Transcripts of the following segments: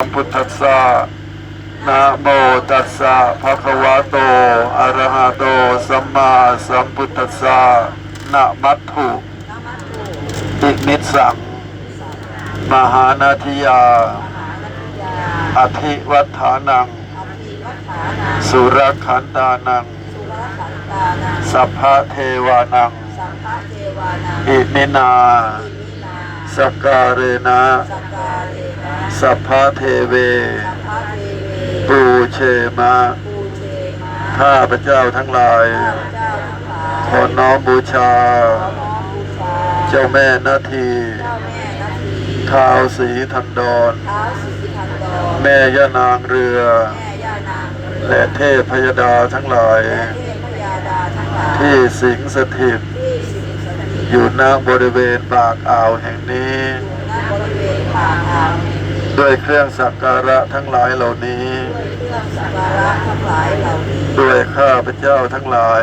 สัมพุทธัสสะนะโมตัสสะภะคะวะโต อะระหะโต สัมมาสัมพุทธัสสะนะมัตถุอิมิสสัง มหานาทิยา อธิวัฏฐานัง สุรคันตานัง สัพพะเทวานัง อิมินา สกการะนะสัพพะเทเว ปูเชมะข้าพระเจ้าทั้งหลายขอน้อมบูชา เจ้าแม่นาทีท้าวสีทันดร แม่ย่านางเรือ และเทพพยดาทั้งหลาย ที่สิงสถิต อยู่ณบริเวณปากอ่าวแห่งนี้ ด้วยเครื่องสักการะทั้งหลายเหล่านี้ ด้วยข้าพระเจ้าทั้งหลาย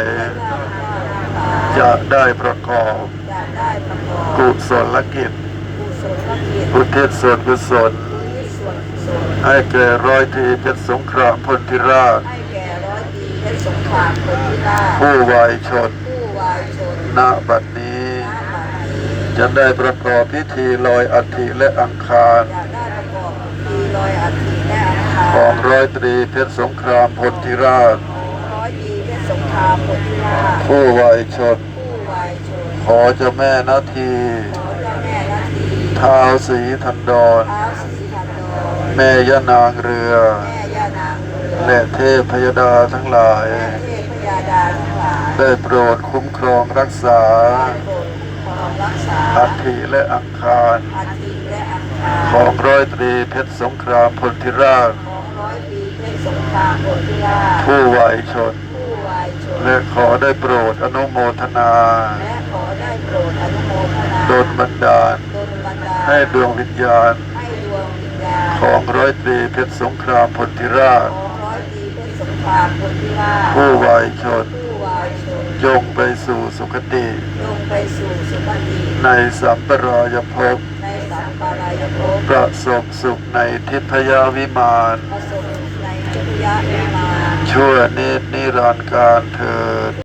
จะได้ประกอบ กุศลกิจอุทิศส่วนกุศลให้แก่ร้อยตรีเพชรสงครามพลธิราชให้แก่ร้อยตรีเพชรสงครามคนที่ได้ผู้วายชนผู้วายชนณบัดนี้ณบัดนี้ จะได้ประกอบพิธีลอยอัฐิและอังคารจะได้ประกอบพิธีลอยอัฐิและอังคารของร้อยตรีเพชรสงครามพลธิราชร้อยตรีเพชรสงครามคนที่ได้ผู้วายชนผู้วายชนขอเจ้าแม่นาทีขอเจ้าแม่นาทีท้าวสีทันดรท้าวศรีทันดรแม่ย่านางเรือแม่ย่านางเรือ และเทพพยดาทั้งหลายและเทพยาดาทั้งหลายได้โปรดคุ้มครองรักษา องรักษาอัฐิและอังคารอัฐิและอังคารของร้อยตรีเพชรสงครามพลธิราชของร้อยตรีเพชรสงครามคนที่ได้ผู้วายชนผู้วายชน และขอได้โปรดอนุโมทนาและขอได้โปรดอนุโมทนาดลบันดาลดลบันดาลให้ดวงวิญญาณให้ดวงวิญญาณ ของร้อยตรีเพชรสงครามพลธิราชของร้อยตรีเพชรสงครามคนที่ว่าผู้วายชนผู้วา ยชนจงไปสู่สุคติลงไปสู่สุคติ ในสัมปรายภพในสัมปรายภพประสบสุขในทิพยวิมานประสบในจุยะวิมานชั่วนิดนิรันดร์การเถิด